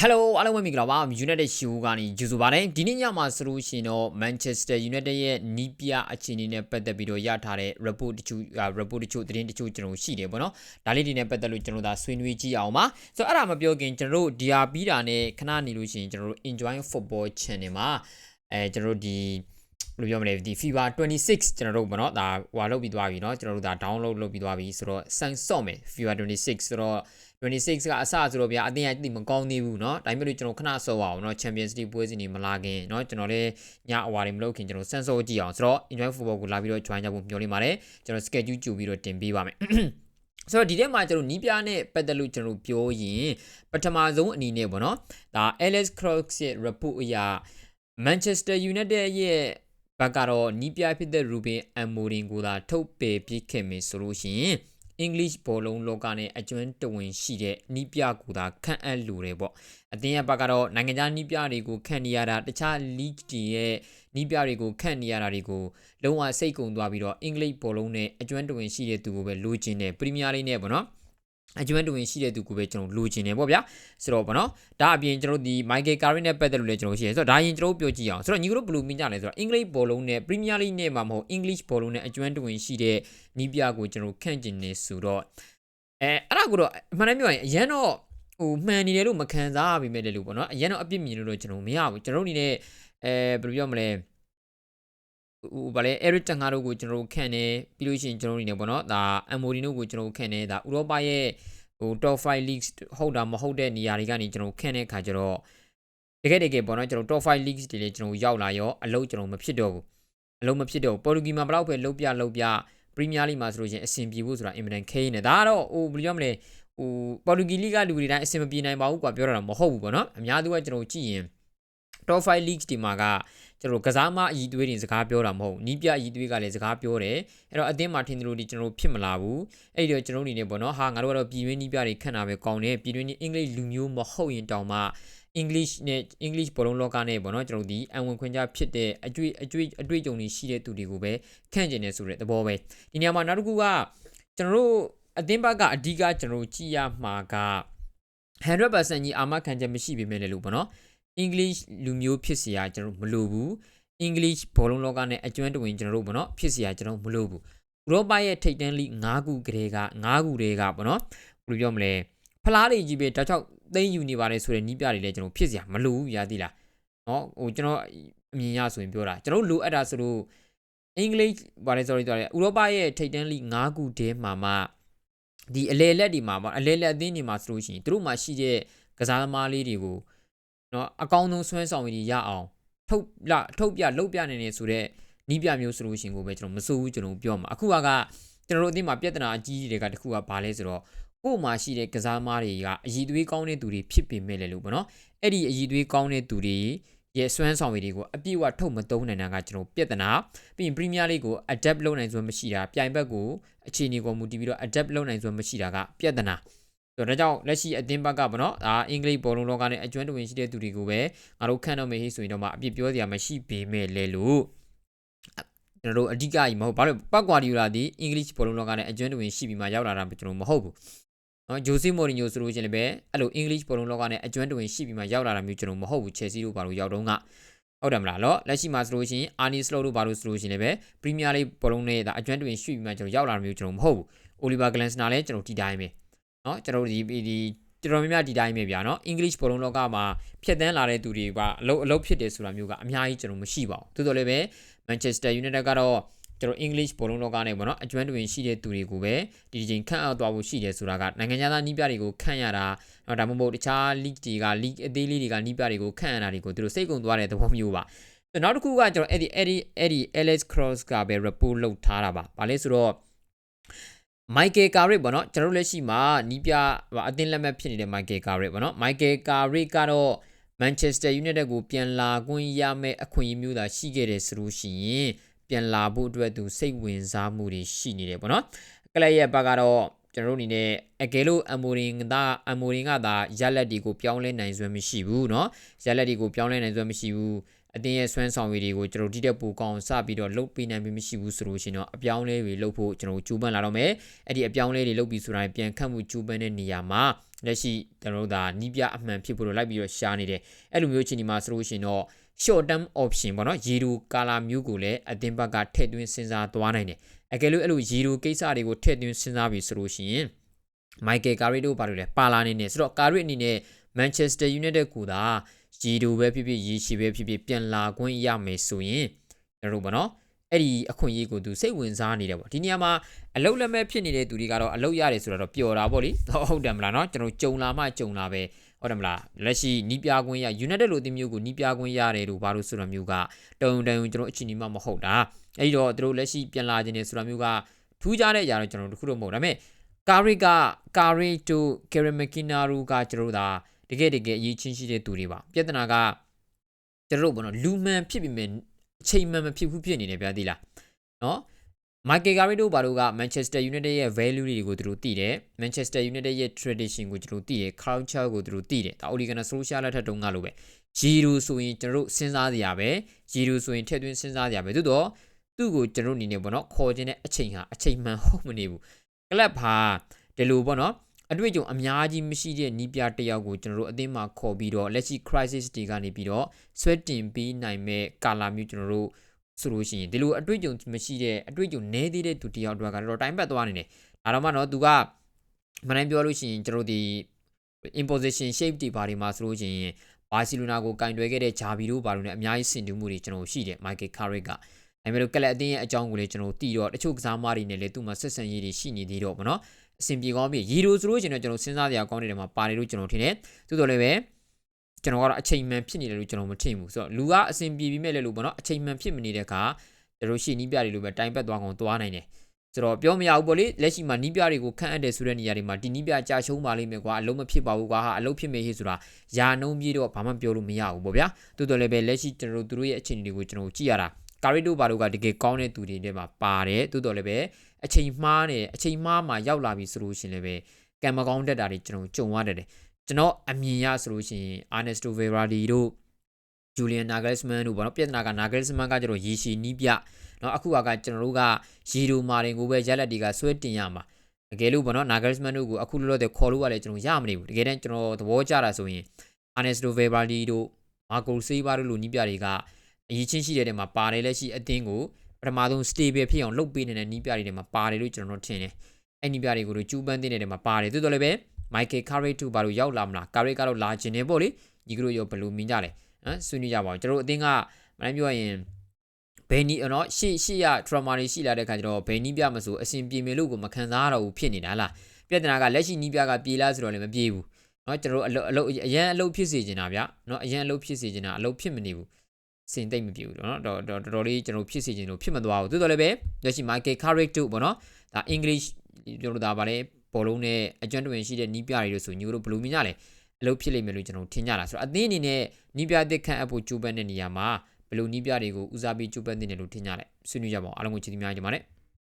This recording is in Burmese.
Hello အားလုံးပဲမင်္ဂလာပါ United Show ကနေကြိုဆိုပါတယ်ဒီနေ့ညမှာဆိုလို့ရှိရင်တော့ Manchester United ရဲ့နီးပြအခြေအနေနဲ့ပတ်သက်ပြီးတော့ရထားတဲ့ report တချို့ report တချို့သတင်းတချို့ကျွန်တော်ရှိတယ်ပေါ့နော်ဒါလေးတွေနဲ့ပတ်သက်လို့ကျွန်တော်ဒါဆွေးနွေးကြည့်အောင်ပါဆိုတော့အဲ့ဒါမပြောခင်ကျွန်တော်တို့ DR ပြီးတာနဲ့ခဏနေလို့ရှိရင်ကျွန်တော်တို့ Enjoy Football Channel မှာအဲကျွန်တော်တို့ဒီဘယ်လိုပြောမလဲဒီ FIFA 26ကျွန်တော်တို့ပေါ့နော်ဒါဟိုဟာလုပ်ပြီးသွားပြီเนาะကျွန်တော်တို့ဒါ download လုပ်ပြီးသွားပြီဆိုတော့ sign ဆော့မယ် FIFA 26ဆိုတော့ 26ကအစဆိုတော့ဗျာအတင်းအတိမကောင်းသေးဘူးเนาะဒါပေမဲ့လို့ကျွန်တော်ခဏဆော့ပါအောင်เนาะ Champions League ပွဲစဉ်တွေမလာခင်เนาะကျွန်တော်လည်းညအဝါတွေမလုပ်ခင်ကျွန်တော်စမ်းဆော့ကြည့်အောင်ဆိုတော့ Enjoy Football ကိုလာပြီးတော့ join ကြဖို့မျှော်လင့်ပါတယ်ကျွန်တော် schedule ကြိုပြီးတော့တင်ပေးပါမယ်ဆိုတော့ဒီထဲမှာကျွန်တော်နီးပြနဲ့ပတ်သက်လို့ကျွန်တော်ပြောရင်ပထမဆုံးအနေနဲ့ပေါ့နော်ဒါ Alex Cross ရဲ့ report အရာ Manchester United ရဲ့ဘက်ကတော့နီးပြဖြစ်တဲ့ Ruben Amorim ကိုသာထုတ်ပယ်ပြစ်ခဲ့မယ်ဆိုလို့ရှိရင် English ဘောလုံးလောကနဲ့အကျွမ်းတဝင်ရှိတဲ့နီးပြကိုသာခန့်အပ်လိုတယ်ပေါ့အတင်းရဲ့ဘက်ကတော့နိုင်ငံခြားနီးပြတွေကိုခန့်နေရတာတခြား league တွေရဲ့နီးပြတွေကိုခန့်နေရတာတွေကိုလုံးဝစိတ်ကုံသွားပြီးတော့ English ဘောလုံးနဲ့အကျွမ်းတဝင်ရှိတဲ့သူကိုပဲလိုချင်တယ် Premier League နဲ့ပေါ့နော် အကျွမ်းတွင်ရှိတဲ့သူကိုပဲကျွန်တော်လိုချင်တယ်ပေါ့ဗျာဆိုတော့ဗောနော်ဒါအပြင်ကျွန်တော်ဒီ Michael Carrick နဲ့ပတ်သက်လို့လည်းကျွန်တော်ရှိတယ်ဆိုတော့ဒါရင်ကျွန်တော်ပြောကြည့်အောင်ဆိုတော့ညီတို့ဘယ်လိုမြင်ကြလဲဆိုတော့ English ဘောလုံးနဲ့ Premier League နဲ့မှာမဟုတ် English ဘောလုံးနဲ့အကျွမ်းတွင်ရှိတဲ့နီးပြကိုကျွန်တော်ခန့်ကျင်နေဆိုတော့အဲအဲ့ဒါကိုတော့အမှန်တမ်းပြောရင်အရန်တော့ဟိုမှန်နေတယ်လို့မခံစားရပါမယ်လေလို့ပေါ့နော်အရန်တော့အပြစ်မြင်လို့တော့ကျွန်တော်မရဘူးကျွန်တော်အနေနဲ့အဲဘယ်လိုပြောမလဲ ဟိုဗာလဲ Eric Ten Hag တို့ကိုကျွန်တော်တို့ခန့်နေပြီးလို့ရှိရင်ကျွန်တော်တို့နေပေါ့နော်ဒါ Amorino ကိုကျွန်တော်တို့ခန့်နေဒါဥရောပရဲ့ဟို top 5 leagues ဟုတ်တာမဟုတ်တဲ့နေရာတွေကနေကျွန်တော်ခန့်တဲ့ခါကျတော့တကယ်တကယ်ပေါ့နော်ကျွန်တော် top 5 leagues တွေလည်းကျွန်တော်ရောက်လာရောအလုပ်ကျွန်တော်မဖြစ်တော့ဘူးအလုပ်မဖြစ်တော့ပေါ်တူဂီမှာဘလောက်ပဲလုံးပြလုံးပြပရီးမီးယားလိမှာဆိုလို့ရှိရင်အဆင်ပြေဖို့ဆိုတာအင်မတန်ခဲနေဒါကတော့ဟိုဘယ်လိုပြောမလဲဟိုပေါ်တူဂီလိကလူတွေတိုင်းအဆင်မပြေနိုင်ပါဘူးကွာပြောတာတော့မဟုတ်ဘူးပေါ့နော်အများသူကကျွန်တော်ကြည့်ရင် top 5 leagues ဒီမှာက ကျွန်တော်ကစားမအည်သွေးတွေစကားပြောတာမဟုတ်နီးပြအည်သွေးကလည်းစကားပြောတယ်အဲ့တော့အသင်းမှာထင်တယ်လို့ဒီကျွန်တော်ဖြစ်မလာဘူးအဲ့ဒီတော့ကျွန်တော်အနေနဲ့ပေါ့နော်ဟာငါတို့ကတော့ပြည်တွင်းနီးပြတွေခန့်တာပဲကောင်းတယ်ပြည်တွင်းအင်္ဂလိပ်လူမျိုးမဟုတ်ရင်တောင်မှ English နဲ့ English ဘောလုံးလောကနဲ့ပေါ့နော်ကျွန်တော်ဒီအဝင်ခွင့်ကြဖြစ်တဲ့အကျွေးအကျွေးအတွေ့အကြုံတွေရှိတဲ့သူတွေကိုပဲခန့်ကျင်နေဆိုတဲ့သဘောပဲဒီနေရာမှာနောက်တစ်ခုကကျွန်တော်တို့အသင်းဘက်ကအဓိကကျွန်တော်ကြည့်ရမှာက100%ကြီးအာမခံချက်မရှိပေမဲ့လည်းလို့ပေါ့နော် English လူမျိုးဖြစ်เสียကျွန်တော်မလိုဘူး English ဘောလုံးလောကနဲ့အကျွမ်းတဝင်ကျွန်တော်တို့ပေါ့နော်ဖြစ်เสียကျွန်တော်မလိုဘူးဥရောပရဲ့ထိပ်တန်းလိ၅ခုကလေးက၅ခုတွေကပေါ့နော်ဘယ်လိုပြောမလဲဖလားတွေကြီးပဲတောက်ချောက်သိမ်းယူနေပါတယ်ဆိုတဲ့နီးပြတွေလည်းကျွန်တော်ဖြစ်เสียမလိုဘူးရာသီလားနော်ဟိုကျွန်တော်အမြင်ရဆိုရင်ပြောတာကျွန်တော်လိုအပ်တာဆိုလို့ English ဘာလဲ sorry တော်တယ်ဥရောပရဲ့ထိပ်တန်းလိ၅ခုတည်းမှာမှဒီအလေလက်တွေမှာပေါ့အလေလက်အသင်းတွေမှာဆိုလို့ရှိရင်သူတို့မှာရှိတဲ့ကစားသမားလေးတွေကို နော်အကောင်းဆုံးဆွဲဆောင်ရည်ရအောင်ထုတ်လထုတ်ပြလုတ်ပြနေနေဆိုတော့နီးပြမျိုးဆိုလို့ရှင်ကိုပဲကျွန်တော်မစိုးဘူးကျွန်တော်ပြောမှာအခုကကျွန်တော်တို့အသင်းမှာပြဿနာအကြီးကြီးတွေကတခုကဘာလဲဆိုတော့ကို့မှာရှိတဲ့ကစားမားတွေကအည်သွေးကောင်းတဲ့သူတွေဖြစ်ပေမဲ့လည်းလို့ပေါ့နော်အဲ့ဒီအည်သွေးကောင်းတဲ့သူတွေရဲ့စွမ်းဆောင်ရည်တွေကိုအပြည့်အဝထုတ်မသုံးနိုင်တာကကျွန်တော်ပြဿနာပြီးရင်ပရီးမီးယားလိကို adapt လုပ်နိုင်စွမ်းမရှိတာပြိုင်ဘက်ကိုအခြေအနေကိုမူတည်ပြီးတော့ adapt လုပ်နိုင်စွမ်းမရှိတာကပြဿနာ ဆိုတော့ဒါကြောင့်လက်ရှိအသင်းဘက်ကပေါ့နော်ဒါအင်္ဂလိပ်ဘောလုံးလောကနဲ့အကျွမ်းတဝင်ရှိတဲ့သူတွေကိုပဲငါတို့ခန့်တော့မေးဟိဆိုရင်တော့မှအပြစ်ပြောစရာမရှိပေမဲ့လေလို့ကျွန်တော်တို့အဓိကကြီးမဟုတ်ဘာလို့ပတ်ကွာဒီယိုလာဒီအင်္ဂလိပ်ဘောလုံးလောကနဲ့အကျွမ်းတဝင်ရှိပြီးမှရောက်လာတာကျွန်တော်မဟုတ်ဘူးနော်ဂျိုစီမိုရီညိုဆိုလို့ချင်းလည်းပဲအဲ့လိုအင်္ဂလိပ်ဘောလုံးလောကနဲ့အကျွမ်းတဝင်ရှိပြီးမှရောက်လာတာမျိုးကျွန်တော်မဟုတ်ဘူးချယ်ဆီတို့ဘာလို့ရောက်တော့ကဟုတ်တယ်မလားလောလက်ရှိမှာဆိုလို့ရှိရင်အာနီစလိုတို့ဘာလို့ဆိုလို့ရှိရင်လည်းပဲပရီးမီးယားလိဘောလုံးနဲ့ဒါအကျွမ်းတဝင်ရှိပြီးမှကျွန်တော်ရောက်လာတာမျိုးကျွန်တော်မဟုတ်ဘူးအိုလီဗာဂလန်စနာလည်းကျွန်တော်ဒီတိုင်းပဲ เนาะကျွန်တော်တို့ဒီဒီတော်တော်များများဒီတိုင်းပဲဗျာเนาะ English ဘောလုံးလောကမှာဖြတ်တန်းလာတဲ့သူတွေကအလုပ်အလုပ်ဖြစ်တယ်ဆိုတာမျိုးကအများကြီးကျွန်တော်မရှိပါဘူးသို့တော်လည်းပဲ Manchester United ကတော့ကျွန်တော် English ဘောလုံးလောကနဲ့ပေါ့နော်အကျွမ်းတွင်ရှိတဲ့သူတွေကိုပဲဒီဒီချိန်ခန့်အောက်သွားဖို့ရှိတယ်ဆိုတာကနိုင်ငံခြားသားနီးပြတွေကိုခန့်ရတာတော့ဒါမှမဟုတ်တခြား league တွေက league အသေးလေးတွေကနီးပြတွေကိုခန့်ရတာတွေကိုသူတို့စိတ်ကုံသွားတဲ့သဘောမျိုးပါနောက်တစ်ခုကကျွန်တော်အဲ့ဒီအဲ့ဒီအဲ့ဒီ Alex Cross ကပဲ report လုပ်ထားတာပါ။ဘာလဲဆိုတော့ Michael Carrick ပေါ့နော်ကျွန်တော်တို့လက်ရှိမှာနီးပြအသင်းလက်မှတ်ဖြစ်နေတဲ့ Michael Carrick ပေါ့နော် Michael Carrick ကတော့ Manchester United ကိုပြန်လာခွင့်ရမယ့်အခွင့်အရေးမျိုးသာရှိခဲ့တယ်ဆိုလို့ရှိရင်ပြန်လာဖို့အတွက်သူစိတ်ဝင်စားမှုတွေရှိနေတယ်ပေါ့နော်ကလပ်ရဲ့ဘက်ကတော့ကျွန်တော်တို့အနေနဲ့အကယ်လို့အမိုရင်ကအမိုရင်ကသာရက်လက်တွေကိုပြောင်းလဲနိုင်စွမ်းမရှိဘူးเนาะရက်လက်တွေကိုပြောင်းလဲနိုင်စွမ်းမရှိဘူး အတင်းရဲ့ဆွမ်းဆောင်ရည်တွေကိုကျွန်တော်ဒီတက်ပူကောင်းစပြီးတော့လုတ်ပေးနိုင်ပြီမရှိဘူးဆိုလို့ရှိရင်တော့အပြောင်းလဲတွေလုတ်ဖို့ကျွန်တော်ကြိုးပမ်းလာတော့မယ်အဲ့ဒီအပြောင်းလဲတွေလုတ်ပြီးဆိုတာပြန်ခတ်မှုကြိုးပမ်းတဲ့နေရာမှာလက်ရှိကျွန်တော်တို့ဒါနီးပြအမှန်ဖြစ်ဖို့လိုက်ပြီးတော့ရှားနေတယ်အဲ့လိုမျိုးချိန်ဒီမှာဆိုလို့ရှိရင်တော့ short term option ပေါ့နော်ရီဒူကာလာမျိုးကိုလည်းအတင်းဘက်ကထည့်သွင်းစဉ်းစားသွားနိုင်တယ်အကယ်လို့အဲ့လိုရီဒူကိစ္စတွေကိုထည့်သွင်းစဉ်းစားပြီးဆိုလို့ရှိရင်မိုက်ကယ်ကာရီတို့ဘာလို့လဲပါလာနေနေဆိုတော့ကာရီအနေနဲ့ Manchester United ကိုသာ ရီဒူပဲဖြစ်ဖြစ်ရီရှီပဲဖြစ်ဖြစ်ပြန်လာခွင့်ရမယ်ဆိုရင်ကျွန်တော်တို့ပေါ့နော်အဲ့ဒီအခွင့်အရေးကိုသူစိတ်ဝင်စားနေတယ်ပေါ့ဒီနေရာမှာအလုတ်လက်မဲ့ဖြစ်နေတဲ့သူတွေကတော့အလုတ်ရတယ်ဆိုတော့ပျော်တာပေါ့လေဟုတ်တယ်မလားเนาะကျွန်တော်ကြုံလာမှကြုံလာပဲဟုတ်တယ်မလားလက်ရှိနီးပြခွင့်ရ United လိုအသင်းမျိုးကိုနီးပြခွင့်ရတယ်လို့ဘာလို့ဆိုတော့မျိုးကတုံတုံကျွန်တော်အချိန်ဒီမှမဟုတ်တာအဲ့တော့သူတို့လက်ရှိပြန်လာခြင်းနေဆိုတော့မျိုးကထူးခြားတဲ့အရာတော့ကျွန်တော်တို့တခုတော့မဟုတ်ဒါပေမဲ့ကာရီကကာရီတိုကယ်ရမကီနာရူကကျွန်တော်တို့ဒါ တကယ်တကယ်အရေးချင်းရှိတဲ့သူတွေပါပြဿနာကကျွန်တော်တို့ဘောနော်လူမှန်ဖြစ်ပြီးမြင်အချိန်မှန်မဖြစ်ဘူးဖြစ်နေတယ်ဗျာသိလားနော်မိုက်ကယ်ဂါရီတို့ဘာလို့က Manchester United ရဲ့ value တွေကိုသူတို့သိတယ် Manchester United ရဲ့ tradition ကိုသူတို့သိတယ် culture ကိုသူတို့သိတယ်ဒါ Ole Gunnar Solskjaer လက်ထက်တုန်းကလို့ပဲဂျီရူဆိုရင်ကျွန်တော်တို့စဉ်းစားစရာပဲဂျီရူဆိုရင်ထည့်သွင်းစဉ်းစားစရာပဲသို့တော့သူ့ကိုကျွန်တော်အနေနဲ့ပေါ့နော်ခေါ်ခြင်းတဲ့အချိန်ဟာအချိန်မှန်ဟုတ်မနေဘူးကလပ်ဟာဒီလိုပေါ့နော် အတွေ့အကြုံအများကြီးမရှိတဲ့နီးပြတစ်ယောက်ကိုကျွန်တော်တို့အသင်းမှာခေါ်ပြီးတော့လက်ရှိ crisis တွေကနေပြီးတော့ဆွဲတင်ပြီးနိုင်မဲ့ကာလာမျိုးကျွန်တော်တို့ဆိုလို့ရှိရင်ဒီလိုအတွေ့အကြုံမရှိတဲ့အတွေ့အကြုံနည်းသေးတဲ့သူတယောက်တော့ကတော့တိုင်းပတ်သွားနေတယ်ဒါတော့မှတော့သူကမနိုင်ပြောလို့ရှိရင်ကျွန်တော်တို့ဒီ imposition shape တွေဘာတွေမှာဆိုလို့ရှိရင်ဘာစီလိုနာကိုကင်တွယ်ခဲ့တဲ့ဂျာဘီတို့ဘာလို့လဲအများကြီးဆင်တူမှုတွေကျွန်တော်ရှိတယ်မိုက်ကယ်ကာရစ်ကဒါပေမဲ့ကလပ်အသင်းရဲ့အကြောင်းကိုလည်းကျွန်တော်တီးတော့တချို့ကစားမတွေနဲ့လည်းသူ့မှာဆက်ဆံရေးတွေရှိနေသေးတော့ဗောနော် အဆင်ပြေကောင်းပြီရီရိုဆိုလို့ကျွန်တော်ကျွန်တော်စဉ်းစားစရာကောင်းတဲ့နေရာမှာပါတယ်လို့ကျွန်တော်ထင်တယ်သို့တော်လည်းပဲကျွန်တော်ကတော့အချိန်မှန်ဖြစ်နေတယ်လို့ကျွန်တော်မထင်ဘူးဆိုတော့လူကအဆင်ပြေပြီးမဲ့လည်းလို့ဗောနော်အချိန်မှန်ဖြစ်မနေတဲ့အခါကျွန်တော်ရှေ့နီးပြတွေလိုပဲတိုင်ပတ်သွားကောင်သွားနိုင်တယ်ဆိုတော့ပြောမရဘူးပေါ့လေလက်ရှိမှာနီးပြတွေကိုခန့်အပ်တယ်ဆိုတဲ့နေရာတွေမှာဒီနီးပြကြာရှုံးပါလိမ့်မယ်ကွာအလုံးမဖြစ်ပါဘူးကွာဟာအလုံးဖြစ်မယ်ဟေ့ဆိုတာယာနှုံးပြေတော့ဘာမှပြောလို့မရဘူးပေါ့ဗျာတိုးတော်လည်းပဲလက်ရှိကျွန်တော်တို့ရဲ့အခြေအနေတွေကိုကျွန်တော်ကြည့်ရတာကာရီတိုဘာတို့ကတကယ်ကောင်းတဲ့သူတွေထဲမှာပါတယ်တိုးတော်လည်းပဲ အချိန်မှားနေအချိန်မှားမှာရောက်လာပြီဆိုလို့ရှင်လည်းပဲကံမကောင်းတတ်တာတွေကျွန်တော်ကြုံရတတ်တယ်ကျွန်တော်အမြင်ရဆိုလို့ရှင်အာနက်စတိုဗေရာဒီတို့ဂျူလီယန်နာဂယ်စမန်တို့ပေါ့နော်ပြဿနာကနာဂယ်စမန်ကကျတော့ရေရှည်နီးပြနော်အခုကကျွန်တော်တို့ကရေဒိုမာတွေကိုပဲရက်လက်တွေကဆွဲတင်ရမှာတကယ်လို့ပေါ့နော်နာဂယ်စမန်တို့ကိုအခုလောလောဆယ်ခေါ်လို့ရတယ်ကျွန်တော်ရမနေဘူးတကယ်တမ်းကျွန်တော်သဘောကျတာဆိုရင်အာနက်စတိုဗေရာဒီတို့မာကိုဆေးဘာတို့လိုနီးပြတွေကအရေးချင်းရှိတဲ့နေရာမှာပါတယ်လက်ရှိအသင်းကို ပထမဆုံး stable ဖြစ်အောင်လုပ်ပေးနေတဲ့နီးပြတွေထဲမှာပါတယ်လို့ကျွန်တော်တို့ထင်တယ်အဲ့နီးပြတွေကိုတို့ကျူးပန်းတဲ့နေရာမှာပါတယ်သို့တော်လည်းပဲ Michael Carrick တို့ဘာလို့ရောက်လာမလား Carrick ကတော့လာခြင်းနေပေါ့လေညီကတို့ရောဘယ်လိုမြင်ကြလဲနော်ဆွေးနွေးကြပါဦးကျွန်တော်တို့အသင်းကမနိုင်ပြောရင်ဘယ်နီနော်ရှေ့ရှေ့ရ trauma တွေရှိလာတဲ့ခါကျတော့ဘယ်နီးပြမဆိုအစဉ်ပြေမယ်လို့ကိုမခံစားရတော့ဘူးဖြစ်နေတာလားပြဿနာကလက်ရှိနီးပြကပြေလားဆိုတော့လည်းမပြေဘူးเนาะကျွန်တော်တို့အလုပ်အရန်အလုပ်ဖြစ်စေချင်တာဗျเนาะအရန်အလုပ်ဖြစ်စေချင်တာအလုပ်ဖြစ်မနေဘူး စင်တိတ်မပြေဘူးเนาะတော်တော်တော်လေးကျွန်တော်ဖြစ်စေချင်လို့ဖြစ်မသွားဘူးသို့တော်လည်းပဲလက်ရှိ Michael Carrick တို့ပေါ့เนาะဒါ English ကျွန်တော်တို့ဒါဗာလဲဘောလုံးနဲ့အကျွမ်းတွင်ရှိတဲ့နီးပြတွေလို့ဆိုညီတို့ဘယ်လိုမြင်ကြလဲအလုပ်ဖြစ်လိမ့်မယ်လို့ကျွန်တော်ထင်ကြတာဆိုတော့အသင်းအနေနဲ့နီးပြသစ်ခန့်အပ်ဖို့ကြိုးပမ်းတဲ့နေရာမှာဘယ်လိုနီးပြတွေကိုဦးစားပေးကြိုးပမ်းနေတယ်လို့ထင်ကြလဲဆွေးနွေးကြပါအောင်အားလုံးကိုချစ်သီးများကြပါနဲ့